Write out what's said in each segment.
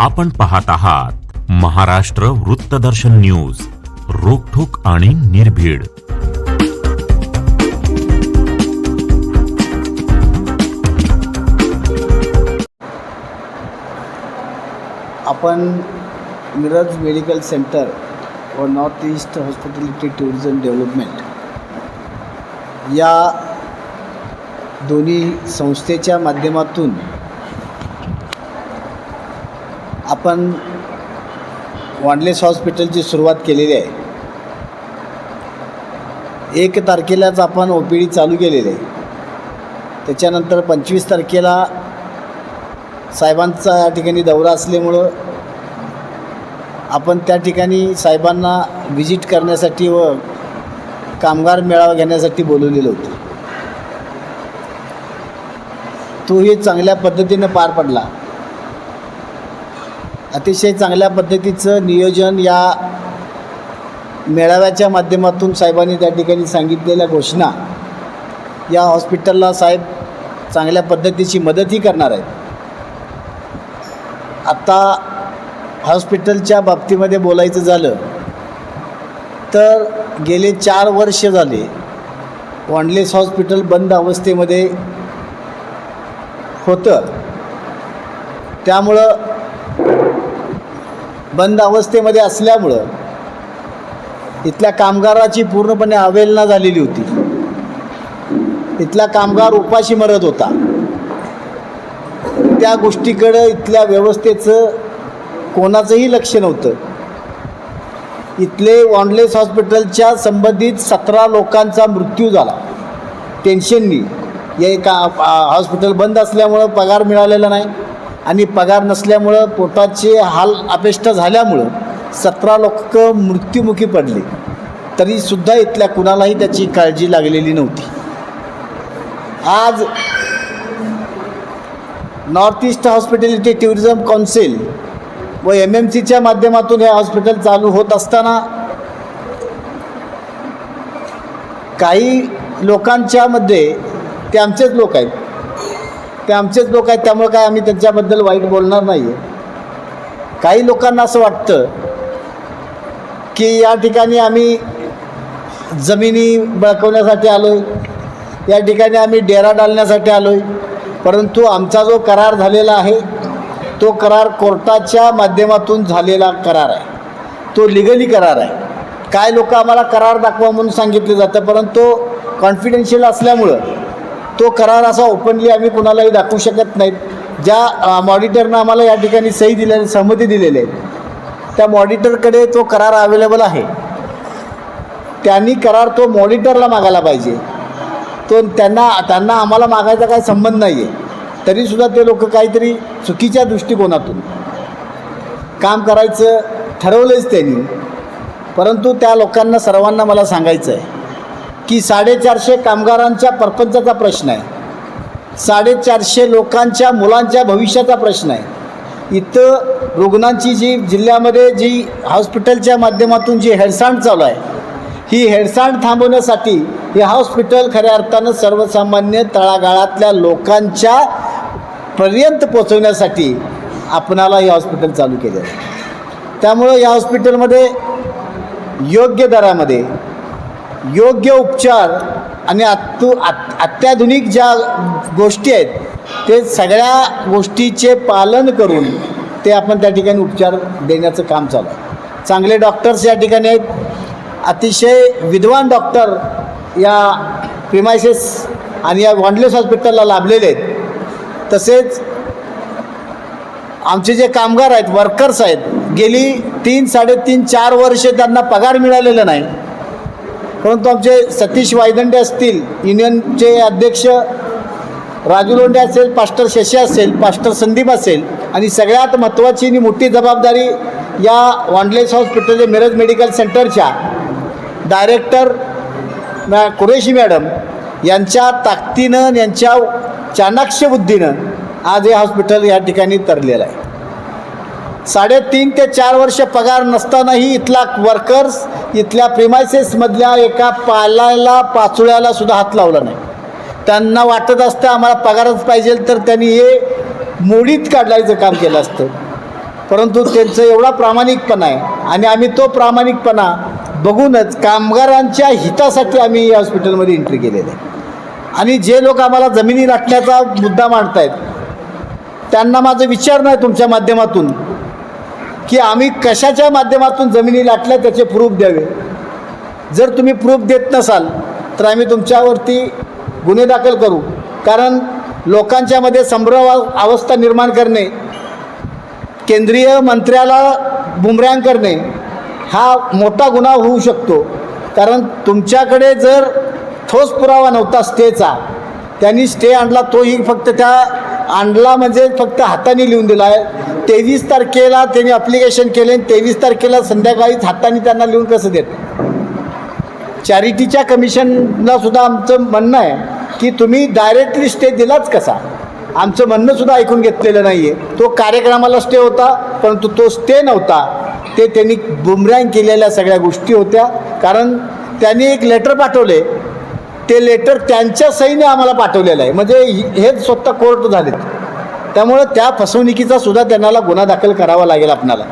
आपण पाहत आहात महाराष्ट्र वृत्तदर्शन न्यूज रोखोक आणि निर्भीड. आपण मिरज मेडिकल सेंटर व north east hospitality tourism development या दोन्ही संस्थेच्या माध्यमातून आपण वांडलेस हॉस्पिटलची सुरुवात केलेली आहे. एक तारखेलाच आपण ओ पी डी चालू केलेली आहे. त्याच्यानंतर पंचवीस तारखेला साहेबांचा या ठिकाणी दौरा असल्यामुळं आपण त्या ठिकाणी साहेबांना व्हिजिट करण्यासाठी व कामगार मेळावा घेण्यासाठी बोलवलेलं होतं. तोही चांगल्या पद्धतीनं पार पडला. अतिशय चांगल्या पद्धतीचं नियोजन या मेळाव्याच्या माध्यमातून साहेबांनी त्या ठिकाणी सांगितलेल्या घोषणा या हॉस्पिटलला साहेब चांगल्या पद्धतीची मदतही करणार आहेत. आत्ता हॉस्पिटलच्या बाबतीमध्ये बोलायचं झालं तर गेले चार वर्ष झाले वॉन्डलेस हॉस्पिटल बंद अवस्थेमध्ये होतं. त्यामुळं बंद अवस्थेमध्ये असल्यामुळं इथल्या कामगाराची पूर्णपणे अवेलना झालेली होती. इथला कामगार उपाशी मरत होता. त्या गोष्टीकडं इथल्या व्यवस्थेचं कोणाचंही लक्ष नव्हतं. इथले वॉन्डलेस हॉस्पिटलच्या संबंधित सतरा लोकांचा मृत्यू झाला. टेन्शननी हे का हॉस्पिटल बंद असल्यामुळं पगार मिळालेला नाही. आणि पगार नसल्यामुळं पोटाचे हाल अपेष्ट झाल्यामुळं सतरा लोक मृत्युमुखी पडले. तरीसुद्धा इथल्या कुणालाही त्याची काळजी लागलेली नव्हती. आज north east hospitality tourism council व एम एम सीच्या माध्यमातून हे हॉस्पिटल चालू होत असताना काही लोकांच्यामध्ये ते आमचेच लोक आहेत ते आमचेच लोक आहेत त्यामुळे काय आम्ही त्यांच्याबद्दल वाईट बोलणार नाही आहे काही लोकांना असं वाटतं की या ठिकाणी आम्ही जमिनी बळकवण्यासाठी आलो आहे या ठिकाणी आम्ही डेरा डालण्यासाठी आलो आहे परंतु आमचा जो करार झालेला आहे तो करार कोर्टाच्या माध्यमातून झालेला करार आहे. तो लिगली करार आहे. काय लोक आम्हाला करार दाखवा म्हणून सांगितलं जातं परंतु कॉन्फिडेन्शियल असल्यामुळं तो करार असा ओपनली आम्ही कुणालाही दाखवू शकत नाहीत. ज्या मॉडिटरनं आम्हाला या ठिकाणी सही दिल्या सहमती दिलेली आहे त्या मॉडिटरकडे तो करार अवेलेबल आहे. त्यांनी करार तो मॉडिटरला मागायला पाहिजे. तो त्यांना त्यांना आम्हाला मागायचा काही संबंध नाही आहे तरीसुद्धा ते लोक काहीतरी चुकीच्या दृष्टिकोनातून काम करायचं ठरवलंच त्यांनी. परंतु त्या लोकांना सर्वांना मला सांगायचं आहे की साडेचारशे कामगारांच्या परपंचाचा प्रश्न आहे. साडेचारशे लोकांच्या मुलांच्या भविष्याचा प्रश्न आहे. इथं रुग्णांची जी जिल्ह्यामध्ये जी हॉस्पिटलच्या माध्यमातून जी हेडसांड चालू आहे ही हेडसांड थांबवण्यासाठी हे हॉस्पिटल खऱ्या अर्थानं सर्वसामान्य तळागाळातल्या लोकांच्या पर्यंत पोचवण्यासाठी आपणाला हे हॉस्पिटल चालू केलं आहे. त्यामुळं या हॉस्पिटलमध्ये योग्य दरामध्ये योग्य उपचार आणि अत्तु अत अत्याधुनिक ज्या गोष्टी आहेत ते सगळ्या गोष्टीचे पालन करून ते आपण त्या ठिकाणी उपचार देण्याचं काम चालू आहे. चांगले डॉक्टर्स या ठिकाणी आहेत. अतिशय विद्वान डॉक्टर या प्रिमायसेस आणि या वॉन्डलेस हॉस्पिटलला लाभलेले आहेत. तसेच आमचे जे कामगार आहेत वर्कर्स आहेत गेली तीन साडेतीन चार वर्षे त्यांना पगार मिळालेला नाही. परंतु आमचे सतीश वायदंडे असतील युनियनचे अध्यक्ष राजू लोंडे असेल पास्टर शशी असेल पास्टर संदीप असेल आणि सगळ्यात महत्त्वाची आणि मोठी जबाबदारी या वांडलेस हॉस्पिटल मिरज मेडिकल सेंटरच्या डायरेक्टर मॅ कुरेशी मॅडम यांच्या ताकदीनं यांच्या चाणाक्ष बुद्धीनं आज हे हॉस्पिटल या ठिकाणी तरलेलं आहे. साडेतीन ते चार वर्ष पगार नसतानाही इथला वर्कर्स इथल्या प्रिमायसेसमधल्या एका पालाला पाचोळ्याला सुद्धा हात लावला नाही. त्यांना वाटत असतं आम्हाला पगारच पाहिजे तर त्यांनी हे मोडीत काढायचं काम केलं असतं. परंतु त्यांचं एवढा प्रामाणिकपणा आहे. आणि आम्ही तो प्रामाणिकपणा बघूनच कामगारांच्या हितासाठी आम्ही या हॉस्पिटलमध्ये एंट्री केलेली आहे. आणि जे लोक आम्हाला जमिनी लाटण्याचा मुद्दा मांडत आहेत त्यांना माझं विचार नाही तुमच्या माध्यमातून. की आम्ही कशाच्या माध्यमातून जमिनी लाटल्या त्याचे प्रूफ द्यावे? जर तुम्ही प्रूफ देत नसाल तर आम्ही तुमच्यावरती गुन्हे दाखल करू. कारण लोकांच्यामध्ये संभ्रम अवस्था निर्माण करणे केंद्रीय मंत्र्याला बुमऱ्यांग करणे हा मोठा गुन्हा होऊ शकतो. कारण तुमच्याकडे जर ठोस पुरावा नव्हता स्टेचा त्यांनी स्टे आणला तोही फक्त त्या आणला म्हणजे फक्त हाताने लिहून दिला आहे तेवीस तारखेला त्यांनी अप्लिकेशन केले तेवीस तारखेला संध्याकाळीच हाताने त्यांना लिहून कसं देत? चॅरिटीच्या कमिशनला सुद्धा आमचं म्हणणं आहे की तुम्ही डायरेक्टली स्टे दिलाच कसा? आमचं म्हणणं सुद्धा ऐकून घेतलेलं नाही आहे तो कार्यक्रमाला स्टे होता परंतु तो स्टे नव्हता. ते त्यांनी बुमरँग केलेल्या सगळ्या गोष्टी होत्या. कारण त्यांनी एक लेटर पाठवले. ते लेटर त्यांच्या सहीने आम्हाला पाठवलेलं आहे. म्हणजे हेच स्वतः कोर्ट झालेत. त्यामुळं त्या फसवणुकीचा सुद्धा त्यांना गुन्हा दाखल करावा लागेल आपणाला.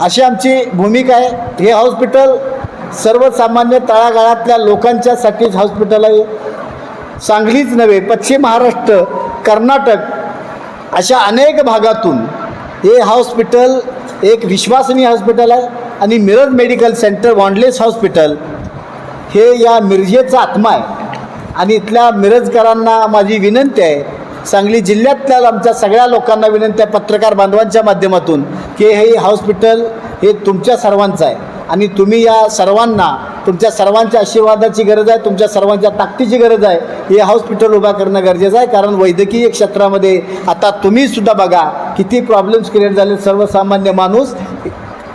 अशी आमची भूमिका आहे. हे हॉस्पिटल सर्वसामान्य तळागाळातल्या लोकांच्यासाठीच हॉस्पिटल आहे. सांगलीच नव्हे पश्चिम महाराष्ट्र कर्नाटक अशा अनेक भागातून हे हॉस्पिटल एक विश्वसनीय हॉस्पिटल आहे आणि Miraj medical centre Wanless hospital हे या मिरजेचा आत्मा आहे. आणि इथल्या मिरजकरांना माझी विनंती आहे सांगली जिल्ह्यातल्या आमच्या सगळ्या लोकांना विनंती आहे पत्रकार बांधवांच्या माध्यमातून की हे हॉस्पिटल हे तुमच्या सर्वांचं आहे. आणि तुम्ही या सर्वांना तुमच्या सर्वांच्या आशीर्वादाची गरज आहे तुमच्या सर्वांच्या ताकदीची गरज आहे हे हॉस्पिटल उभा करणं गरजेचं आहे. कारण वैद्यकीय क्षेत्रामध्ये आता तुम्हीसुद्धा बघा किती प्रॉब्लेम्स क्रिएट झाले. सर्वसामान्य माणूस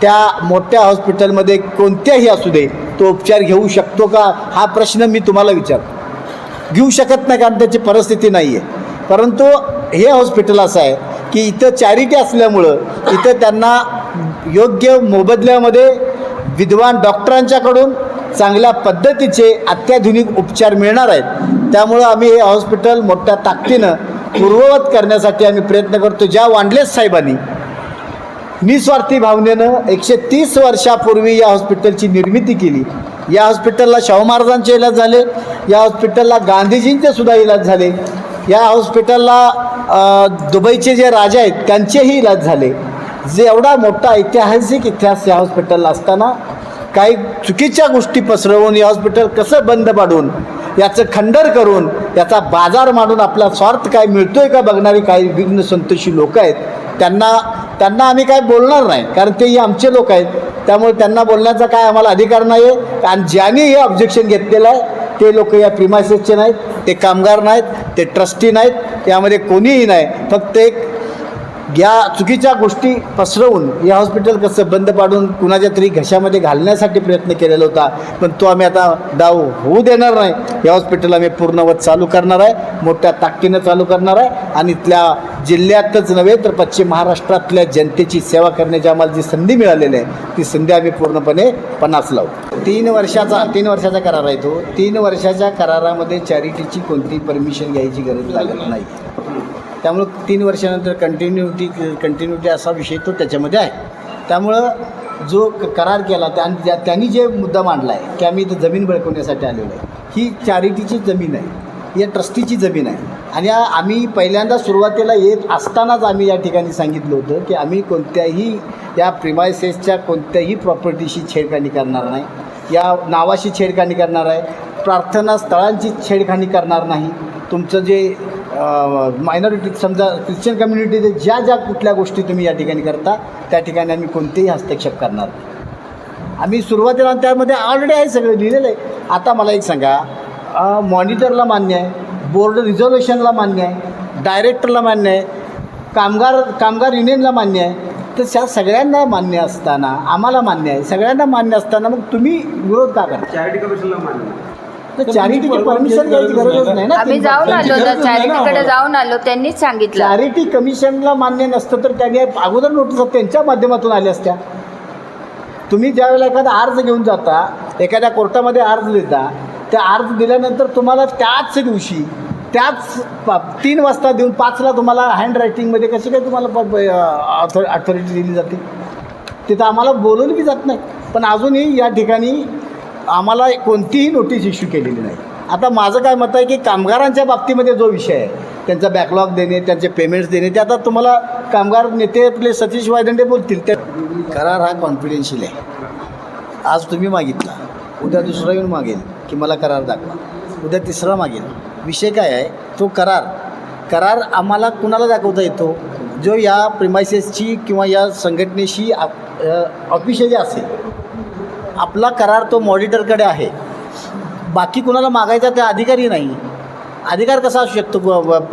त्या मोठ्या हॉस्पिटलमध्ये कोणत्याही असू दे तो उपचार घेऊ शकतो का? हा प्रश्न मी तुम्हाला विचारतो. घेऊ शकत नाही कारण त्याची परिस्थिती नाही आहे परंतु हे हॉस्पिटल असं आहे की इथं चॅरिटी असल्यामुळं इथं त्यांना योग्य मोबदल्यामध्ये विद्वान डॉक्टरांच्याकडून चांगल्या पद्धतीचे अत्याधुनिक उपचार मिळणार आहेत. त्यामुळं आम्ही हे हॉस्पिटल मोठ्या ताकदीनं पूर्ववत करण्यासाठी आम्ही प्रयत्न करतो. ज्या वांडलेस साहेबांनी निस्वार्थी भावनेनं एकशे तीस वर्षापूर्वी या हॉस्पिटलची निर्मिती केली. या हॉस्पिटलला शाहू महाराजांचे इलाज झाले. या हॉस्पिटलला गांधीजींचे सुद्धा इलाज झाले. या हॉस्पिटलला दुबईचे जे राजा आहेत त्यांचेही इलाज झाले. जे एवढा मोठा ऐतिहासिक इतिहास या हॉस्पिटलला असताना काही चुकीच्या गोष्टी पसरवून हे हॉस्पिटल कसं बंद पाडून याचं खंडर करून याचा बाजार मांडून आपला स्वार्थ काय मिळतोय का बघणारी काही विघ्न संतोषी लोक आहेत. त्यांना त्यांना आम्ही काय बोलणार नाही कारण तेही आमचे लोक आहेत. त्यामुळे त्यांना बोलण्याचा काय आम्हाला अधिकार नाही आहे आणि ज्यांनी हे ऑब्जेक्शन घेतलेलं आहे ते लोक या प्रिमायसेसचे नाहीत ते कामगार नाहीत ते ट्रस्टी नाहीत यामध्ये कोणीही नाही. फक्त एक या चुकीच्या गोष्टी पसरवून या हॉस्पिटल कसं बंद पाडून कुणाच्या तरी घशामध्ये घालण्यासाठी प्रयत्न केलेला होता पण तो आम्ही आता डाव होऊ देणार नाही. या हॉस्पिटल आम्ही पूर्णवत चालू करणार आहे मोठ्या ताकदीनं चालू करणार आहे आणि इथल्या जिल्ह्यातच नव्हे तर पश्चिम महाराष्ट्रातल्या जनतेची सेवा करण्याची आम्हाला जी संधी मिळालेली आहे ती संधी आम्ही पूर्णपणे पन्नास लावू. तीन वर्षाचा तीन वर्षाचा करार आहे तो. तीन वर्षाच्या करारामध्ये चॅरिटीची कोणती परमिशन घ्यायची गरज लागत नाही. त्यामुळं तीन वर्षानंतर कंटिन्युटी कंटिन्युटी असा विषय तो त्याच्यामध्ये आहे. त्यामुळं जो क- करार केला त्या त्या- त्यांनी जे मुद्दा मांडला आहे की आम्ही इथं जमीन बळकवण्यासाठी आलेलो आहे ही चॅरिटीची जमीन आहे या ट्रस्टीची जमीन आहे. आणि या आम्ही पहिल्यांदा सुरुवातीला येत असतानाच आम्ही या ठिकाणी सांगितलं होतं की आम्ही कोणत्याही या प्रिमायसेसच्या कोणत्याही प्रॉपर्टीशी छेडखानी करणार नाही. या नावाशी छेडखानी करणार आहे. प्रार्थना स्थळांची छेडखानी करणार नाही. तुमचं जे मायनॉरिटी समजा ख्रिश्चन कम्युनिटीचे ज्या ज्या कुठल्या गोष्टी तुम्ही या ठिकाणी करता त्या ठिकाणी आम्ही कोणतेही हस्तक्षेप करणार आम्ही सुरुवातीला त्यामध्ये ऑलरेडी आहे सगळं लिहिलेलं आहे. आता मला एक सांगा मॉनिटरला मान्य आहे बोर्ड रिझर्वेशनला मान्य आहे डायरेक्टरला मान्य आहे कामगार कामगार युनियनला मान्य आहे. तर त्या सगळ्यांना मान्य असताना आम्हाला मान्य आहे. सगळ्यांना मान्य असताना मग तुम्ही विरोध का करता? चॅरिटी कमिशनला मान्य चॅरिटीची परमिशन घ्यायची गरजच नाही ना आम्ही जाऊन आलो चॅरिटीकडे. जाऊन आलो त्यांनीच सांगितलं. चॅरिटी कमिशनला मान्य नसतं तर त्यांनी अगोदर नोटीस त्यांच्या माध्यमातून आल्या असत्या. तुम्ही ज्यावेळेला एखादा अर्ज घेऊन जाता एखाद्या कोर्टामध्ये अर्ज देता त्या अर्ज दिल्यानंतर तुम्हाला त्याच दिवशी त्याच प तीन वाजता देऊन पाचला तुम्हाला हँड रायटिंगमध्ये कशी काय तुम्हाला अथॉरिटी दिली जाते? तिथं आम्हाला बोलवलं बी जात नाही. पण अजूनही या ठिकाणी आम्हाला कोणतीही नोटीस इश्यू केलेली नाही. आता माझं काय मत आहे की कामगारांच्या बाबतीमध्ये जो विषय आहे त्यांचा बॅकलॉग देणे त्यांचे पेमेंट्स देणे ते आता तुम्हाला कामगार नेते आपले सतीश वायदंडे बोलतील. ते करार हा कॉन्फिडेन्शियल आहे. आज तुम्ही मागितला. उद्या दुसरा येऊन मागेल की मला करार दाखवा. उद्या तिसरा मागेल. विषय काय आहे? तो करार. करार आम्हाला कुणाला दाखवता येतो? जो या प्रिमायसेसची किंवा या संघटनेशी ऑफिशियली असेल आपला करार तो मॉडिटरकडे आहे. बाकी कुणाला मागायचा त्या अधिकारी नाही. अधिकार कसा असू शकतो?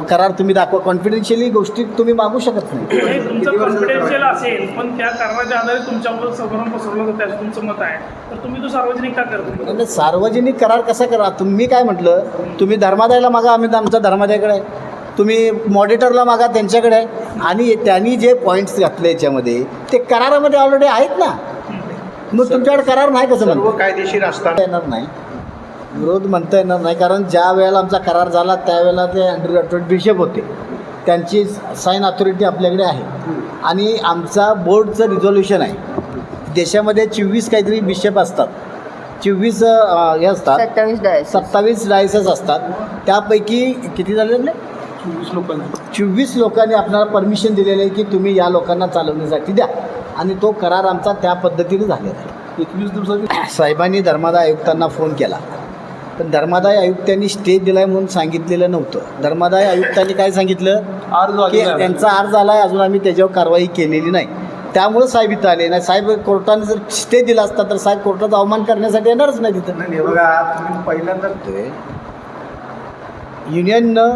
करार तुम्ही दाखवा. कॉन्फिडेन्शियली गोष्टी तुम्ही मागू शकत नाही. हे तुमचं कॉन्फिडेन्शियल असेल पण त्या कारणाच्या आधारे तुमच्यावर संभ्रम पसरवलं जातं त्याचं तुमचं मत आहे. तर तुम्ही तो सार्वजनिक का करतो म्हणजे सार्वजनिक करार कसा करा तुम्ही काय म्हटलं? तुम्ही धर्मादायाला मागा आम्ही आमच्या धर्मादायाकडे आहे. तुम्ही मॉडिटरला मागा त्यांच्याकडे आहे. आणि त्यांनी जे पॉईंट्स घातले याच्यामध्ये ते करारामध्ये ऑलरेडी आहेत ना. मग तुमच्याकडे करार नाही कसं सर्व म्हणतो कायदेशीर असताना येणार नाही. विरोध म्हणता येणार नाही कारण ज्या वेळेला आमचा करार झाला त्यावेळेला ते अँड्रू अटोट बिशप होते. त्यांची साईन अथॉरिटी आपल्याकडे आहे. आणि आमचा बोर्डचं रिझॉल्युशन आहे. देशामध्ये चोवीस काहीतरी बिशप असतात. चोवीस हे असतात. सत्तावीस डायस सत्तावीस डायसेस असतात. त्यापैकी किती झाले आपले? चोवीस लोकांचं. चोवीस लोकांनी आपल्याला परमिशन दिलेलं आहे की तुम्ही या लोकांना चालवण्यासाठी द्या. आणि तो करार आमचा त्या पद्धतीने झालेला आहे. एकवीस दिवसाची साहेबांनी धर्मादाय आयुक्तांना फोन केला. पण धर्मादाय आयुक्तांनी स्टे दिलाय म्हणून सांगितलेलं नव्हतं. धर्मादाय आयुक्तांनी काय सांगितलं? अर्ज की त्यांचा अर्ज आला आहे अजून आम्ही त्याच्यावर कारवाई केलेली नाही. त्यामुळे साहेब इथं आले नाही. साहेब कोर्टाने जर स्टे दिला असता तर साहेब कोर्टाचा अवमान करण्यासाठी येणारच नाही तिथं. नाही बघा तुम्ही पहिल्यांदा युनियननं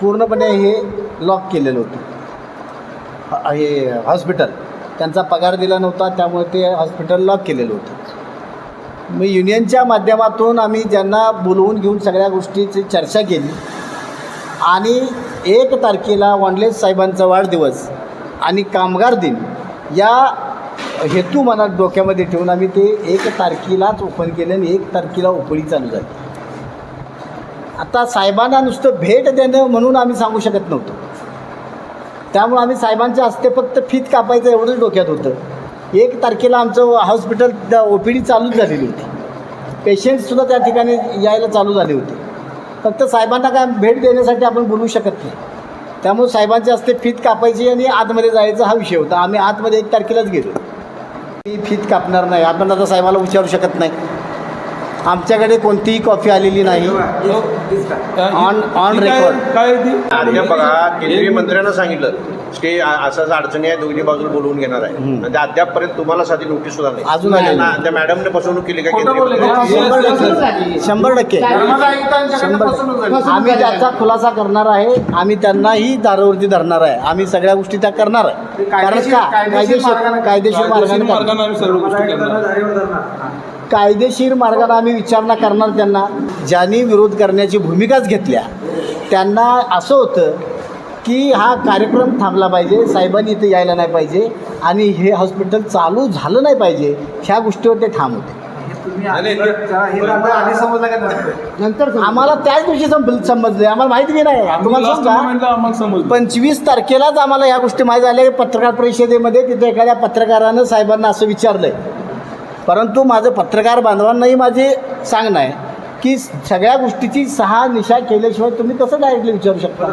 पूर्णपणे हे लॉक केलेलं होतं. हे हॉस्पिटल. त्यांचा पगार दिला नव्हता त्यामुळे ते हॉस्पिटल लॉक केलेलं होतं. मी युनियनच्या माध्यमातून आम्ही ज्यांना बोलवून घेऊन सगळ्या गोष्टीची चर्चा केली. आणि एक तारखेला वांडलेस साहेबांचा वाढदिवस आणि कामगार दिन या हेतू मनात डोक्यामध्ये ठेवून आम्ही ते एक तारखेलाच ओपन केलं आणि एक तारखेला ओपडी चालू झाली. आता साहेबांना नुसतं भेट देणं म्हणून आम्ही सांगू शकत नव्हतो. त्यामुळं आम्ही साहेबांच्या हस्ते फक्त फीत कापायचं एवढंच डोक्यात होतं. एक तारखेला आमचं हॉस्पिटल ओ पी डी चालूच झालेली होती. पेशंटसुद्धा त्या ठिकाणी यायला चालू झाले होते. फक्त साहेबांना काय भेट देण्यासाठी आपण बोलू शकत नाही. त्यामुळे साहेबांच्या हस्ते फीत कापायची आणि आतमध्ये जायचा हा विषय होता. आम्ही आतमध्ये एक तारखेलाच गेलो. मी फीत कापणार नाही. आपण आता साहेबाला विचारू शकत नाही. आमच्याकडे कोणतीही कॉफी आलेली नाही. ऑन ऑन रेकॉर्ड काय बघा केंद्रीय मंत्र्यांना सांगितलं स्टे असं असं अडचणी आहे दोन्ही बाजूला बोलवून घेणार आहे. आणि ते अद्यापपर्यंत तुम्हाला साधी नोटीस सुद्धा नाही. अजून आलेली ना, त्या मॅडमने फसवणूक केली का केंद्रीय? शंभर टक्के. शंभर टक्के. शंभर आम्ही त्याचा खुलासा करणार आहे आम्ही त्यांनाही दारावरती धरणार आहे. आम्ही सगळ्या गोष्टी त्या करणार आहे. कारण का? कायदेशीर कायदेशीर मार्गाने. आम्ही सर्व गोष्टी करणार. कायदेशीर मार्गाने आम्ही विचारणा करणार त्यांना ज्यांनी विरोध करण्याची भूमिकाच घेतल्या. त्यांना असं होतं की हा कार्यक्रम थांबला पाहिजे साहेबांनी इथे यायला नाही पाहिजे आणि हे हॉस्पिटल चालू झालं नाही पाहिजे ह्या गोष्टीवर ते ठाम होते. नंतर आम्हाला त्याच दिवशी समजले. आम्हाला माहिती नाही? तुम्हाला पंचवीस तारखेलाच आम्हाला या गोष्टी माहीत झाल्या. पत्रकार परिषदेमध्ये तिथे एखाद्या पत्रकारानं साहेबांना असं विचारलं परंतु माझं पत्रकार बांधवांनाही माझे सांगणं आहे की सगळ्या गोष्टीची सहा निशा केल्याशिवाय तुम्ही कसं डायरेक्टली विचारू शकता?